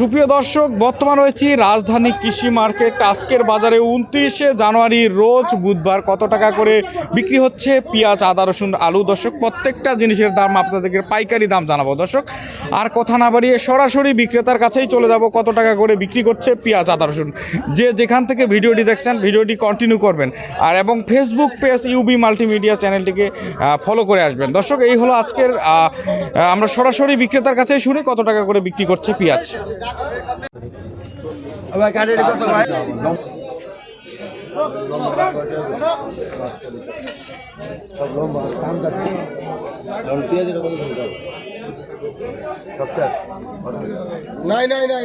সুপ্রিয় দর্শক, বর্তমান রয়েছি রাজধানী কৃষি মার্কেট। আজকের বাজারে উনত্রিশে জানুয়ারি রোজ বুধবার কত টাকা করে বিক্রি হচ্ছে? পেঁয়াজ, আদা, রসুন, আলু। দর্শক, প্রত্যেকটা জিনিসের দাম আপনাদেরকে পাইকারি দাম জানাব। দর্শক, আর কথা না বাড়িয়ে সরাসরি বিক্রেতার কাছেই চলে যাব। কত টাকা করে বিক্রি করছে পেঁয়াজ, আদা, রসুন? যে যেখান থেকে ভিডিওটি দেখছেন, ভিডিওটি কন্টিনিউ করবেন। আর এবং ফেসবুক পেজ ইউবি মাল্টিমিডিয়া চ্যানেলটিকে ফলো করে আসবেন। দর্শক, এই হলো আজকের আমরা সরাসরি বিক্রেতার কাছেই শুনি কত টাকা করে বিক্রি করছে পেঁয়াজ। ভাই কাঠের কত ভাই নাই নাই নাই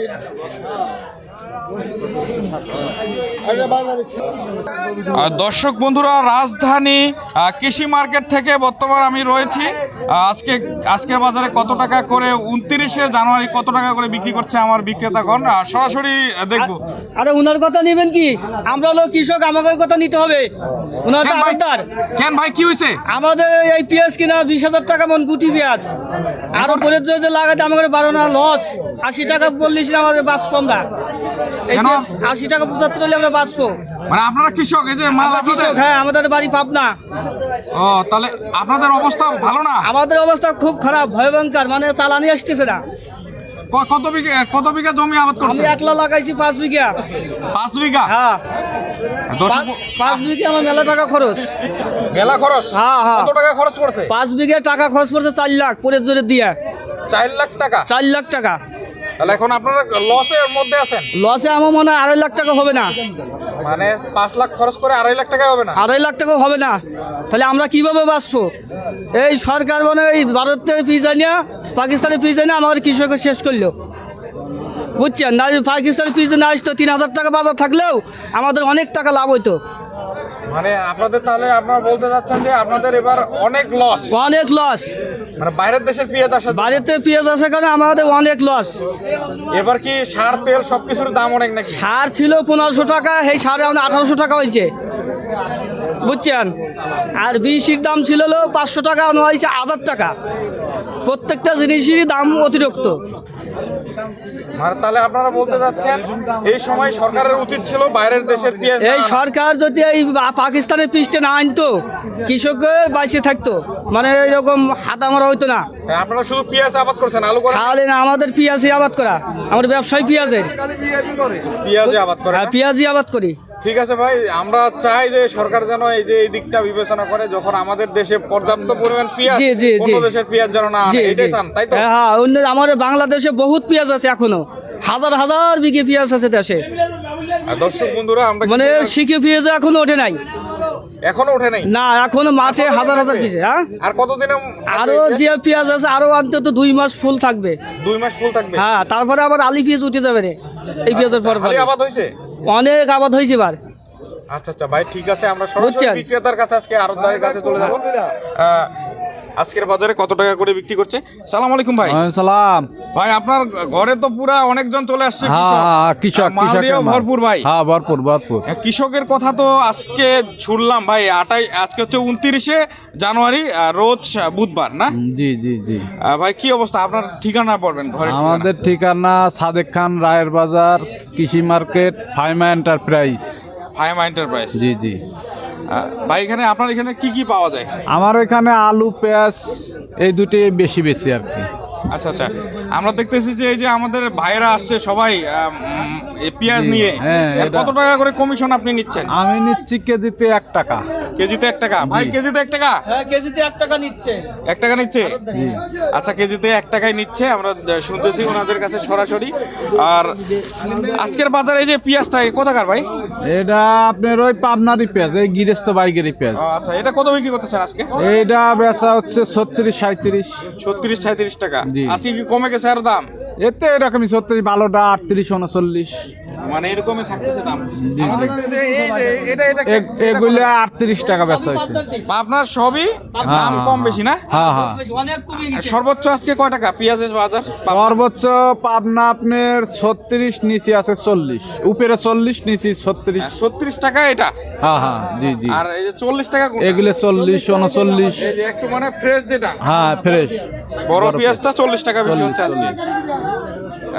দর্শক বন্ধুরা রাজধানী কৃষি মার্কেট থেকে বর্তমান আমি রয়েছি। আজকে আজকের বাজারে কত টাকা করে উনত্রিশে জানুয়ারি কত টাকা করে বিক্রি করছে আমার বিক্রেতাগণ? সরাসরি দেখব। আরে উনার কথা নেবেন কি? আমরা হলো কৃষক আমাদের কথা নিতে হবে। উনার তো কেন ভাই? কেন ভাই কি হয়েছে? আমাদের এই পেঁয়াজ কিনা বিশ হাজার টাকা মন গুটি পেঁয়াজ। আরও করে যে লাগাতে আমাদের বারো না লস। আশি টাকা বললিস না আমাদের বাঁচবো আমরা আশি টাকা পঁচাত্তর হলে আমরা বাঁচবো। মানে আপনারা কৃষক এই যে মাল আপনাদের? কৃষক হ্যাঁ আমাদের বাড়ি পাবনা। ও তাহলে আপনাদের অবস্থা ভালো না? আমাদের অবস্থা খুব খারাপ ভয়ঙ্কর মানে চালানি আসতেছে না। কত বিঘা কত বিঘা জমি আবাদ আমি করছে একলা লাগাইছি পাঁচ বিঘা। পাঁচ বিঘা? হ্যাঁ। পাঁচ বিঘা আমার মেলা টাকা খরচ। মেলা খরচ? হ্যাঁ, হ্যাঁ। কত টাকা খরচ করছে পাঁচ বিঘা টাকা খরচ পড়ছে চার লাখ পরের জোরে দিয়ে। চার লাখ টাকা? চার লাখ টাকা। তাহলে এখন আপনারা লসের মধ্যে আছেন? লসে আমার মনে হয় আড়াই লাখ টাকা হবে না। মানে পাঁচ লাখ খরচ করে আড়াই লাখ টাকা হবে না? আড়াই লাখ টাকা হবে না। তাহলে আমরা কীভাবে বাঁচবো? এই সরকার মানে এই ভারতের পিজা নিয়ে পাকিস্তানের পিজা নিয়ে আমাদের কৃষকের শেষ করল। বুঝছেন? না পাকিস্তানের পিজা না আসতো তিন হাজার টাকা বাজার থাকলেও আমাদের অনেক টাকা লাভ হইতো। মানে আপনাদের তাহলে আপনারা বলতে যাচ্ছেন যে আপনাদের এবার অনেক লস অনেক লস মানে বাইরের দেশের পেঁয়াজ আসা থেকে পেঁয়াজ আসার কারণে আমাদের অনেক লস এবার কি সার তেল সবকিছুর দাম অনেক নাকি? সার ছিল পনেরোশো টাকা এই সারে আমাদের আঠারোশো টাকা হয়েছে। বুঝছেন? আর বিশির দাম ছিল হলো পাঁচশো টাকা নেওয়া হয়েছে হাজার টাকা। প্রত্যেকটা জিনিসেরই দাম অতিরিক্ত। মানে তাহলে আপনারা বলতে যাচ্ছেন এই সময় সরকারের উচিত ছিল বাইরের দেশের পেঁয়াজ এই সরকার যদি এই পাকিস্তানের পিসটা না আনতো কৃষকের বাইসে থাকতো। মানে এরকম হাতা মারা হইতো না। আপনারা শুধু পেঁয়াজ আবাদ করছেন আলু তাহলে না আমাদের পেঁয়াজই আবাদ করা। আমাদের ব্যবসায় পেঁয়াজের। পেঁয়াজে আবাদ আর না? পেঁয়াজই আবাদ করি। ঠিক আছে ভাই আমরা চাই যে সরকার যেন এই যে এই দিকটা বিবেচনা করে যখন আমাদের দেশে পর্যাপ্ত পরিমাণ পেঁয়াজ জি, জি, জি। দেশের পেঁয়াজ যেন না এটাই চান তাই তো? হ্যাঁ হ্যাঁ, অন্য আমাদের বাংলাদেশে বহুত পেঁয়াজ আছে এখনও। হাজার হাজার বিঘে পেঁয়াজ আছে দেশে। দর্শক বন্ধুরা আমরা মানে শিখে পেঁয়াজ এখনও ওঠে নাই। এখনও ওঠে নাই? না এখনও মাঠে হাজার হাজার পিস হ্যাঁ? আর কতদিনে আরও যে পেঁয়াজ আছে আরও অন্তত দুই মাস ফুল থাকবে। দুই মাস ফুল থাকবে? হ্যাঁ তারপরে আবার আলি পেঁয়াজ উঠে যাবে রে। এই পেঁয়াজের পর খালি আবাদ হয়েছে? অনেক আবাদ হয়েছে এবার। আচ্ছা আচ্ছা ভাই ঠিক আছে আমরা সরাসরি? বিক্রেতার কাছে আজকে আরতদারের কাছে চলে যাব। আজকের বাজারে কত টাকা করে বিক্রি করছে? সালাম আলাইকুম ভাই। সালাম ভাই আপনার ঘরে তো পুরা অনেকজন চলে আসছে হ্যাঁ কৃষক। হ্যাঁ মাল। ভরপুর ভাই। হ্যাঁ ভরপুর ভরপুর। হ্যাঁ, কৃষকের কথা তো আজকে শুনলাম ভাই আটাই আজকে হচ্ছে উনত্রিশে জানুয়ারি রোজ বুধবার না? জি জি জি। ভাই কি অবস্থা? আপনার ঠিকানা পড়বেন ঘরে আমাদের ঠিকানা সাদেক খান রায়ের বাজার কৃষি market Faima enterprise. Faima enterprise. জি জি। ভাই এখানে আপনার এখানে কি কি পাওয়া যায়? আমার এখানে আলু পেঁয়াজ এই দুটি বেশি বেশি আর কি। আচ্ছা আচ্ছা। আমরা দেখতেছি যে এই যে আমাদের ভাইরা আসছে সবাই পেঁয়াজ নিয়ে। হ্যাঁ, কত টাকা করে কমিশন আপনি নিচ্ছেন? আমি নিচ্ছি কেজিতে এক টাকা। কেজিতে এক টাকা? ভাই কেজিতে এক টাকা? হ্যাঁ কেজিতে এক টাকা নিচ্ছে। এক টাকা নিচ্ছে? আচ্ছা কেজিতে এক টাকায় নিচ্ছে আমরা শুনতেছি ওনাদের কাছে সরাসরি। আর আজকের বাজারে এই যে পেঁয়াজটা কোথাকার ভাই? এটা আপনার ওই পাবনারি পেঁয়াজ এই গিরেস্ত বাইকেরই পেঁয়াজ। আচ্ছা এটা কত বিক্রি করতেছেন আজকে? এইটা বেচা হচ্ছে ছত্রিশ সাঁত্রিশ ছত্রিশ সাঁত্রিশ টাকা। জি। আজকে কি কমে গেছে আর দাম? এতে এরকমই ছত্রিশ ভালোটা আটত্রিশ উনচল্লিশ। মানে এরকমই থাকতেছে দাম। জি, এগুলো আটত্রিশ টাকা বেচা হয়েছে। আপনার সবই দাম হ্যাঁ, কম বেশি না? হ্যাঁ হ্যাঁ। অনেক কমে আর গেছে সর্বোচ্চ আজকে কয় টাকা? পেঁয়াজের বাজার? সর্বোচ্চ পাবনা আপনার ছত্রিশ নিচে আছে চল্লিশ। উপরে চল্লিশ নিচে ছত্রিশ। ছত্রিশ টাকা এটা। হ্যাঁ হ্যাঁ জি জি। আর এই যে চল্লিশ টাকা? এগুলো চল্লিশ উনচল্লিশ। একটু মানে ফ্রেশ যেটা। হ্যাঁ ফ্রেশ বড় পেঁয়াজটা চল্লিশ টাকা বেশি হচ্ছে আজকে।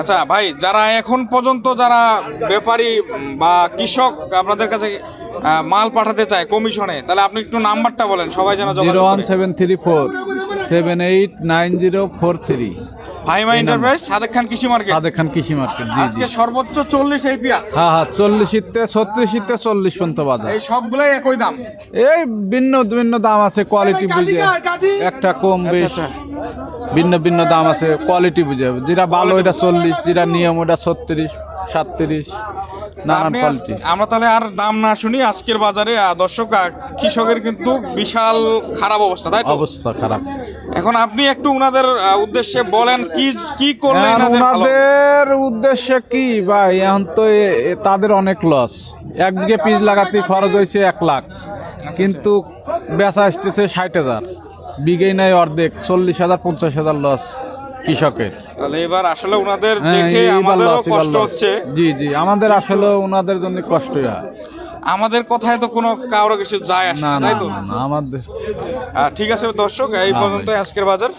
আচ্ছা ভাই যারা এখন পর্যন্ত যারা ব্যাপারী বা কৃষক আপনাদের কাছে মাল পাঠাতে চায় কমিশনে তাহলে আপনি একটু নাম্বারটা বলেন সবাই যেন zero one seven three four seven eight nine zero four three. Faima enterprise Sadek Khan কৃষি মার্কেট। সাদেক খান কৃষি মার্কেট আজকে সর্বোচ্চ চল্লিশ এই পেঁয়াজ। হ্যাঁ হ্যাঁ চল্লিশ ইতে ছত্রিশ ইতে চল্লিশ পর্যন্ত বাজার। এই সবগুলাই একই দাম। এই ভিন্ন ভিন্ন দাম আছে কোয়ালিটি বুঝে একটা কম বেশ। আচ্ছা। ভিন্ন ভিন্ন দাম আছে কোয়ালিটি বুঝে। যেটা ভালো এটা চল্লিশ যেটা নিয়ম ওটা ছত্রিশ সাতত্রিশ নানান কোয়ালিটি আমরা তাহলে আর দাম না শুনি আজকের বাজারে দর্শক কৃষকের কিন্তু বিশাল খারাপ অবস্থা তাই তো? অবস্থা খারাপ। এখন আপনি একটু উনাদের উদ্দেশ্যে বলেন কি কি করলে এখন এনাদের ভালো? ওনাদের উদ্দেশ্য কি ভাই? এখন তো তাদের অনেক লস এক বিঘে পিস লাগাতে খরচ হয়েছে এক লাখ। কিন্তু বেচা আসতেছে ষাট হাজার। বিঘেই নাই অর্ধেক চল্লিশ হাজার পঞ্চাশ হাজার লস কৃষকের। তাহলে এবার আসলে উনাদের হ্যাঁ, দেখে আমাদেরও কষ্ট হচ্ছে। জি জি আমাদের আসলে ওনাদের জন্য কষ্ট হয়। আমাদের কথায় তো কোনো কারও কিছু যায় আসে না তাই তো? আমাদের ঠিক আছে দর্শক এই পর্যন্ত আজকের বাজার।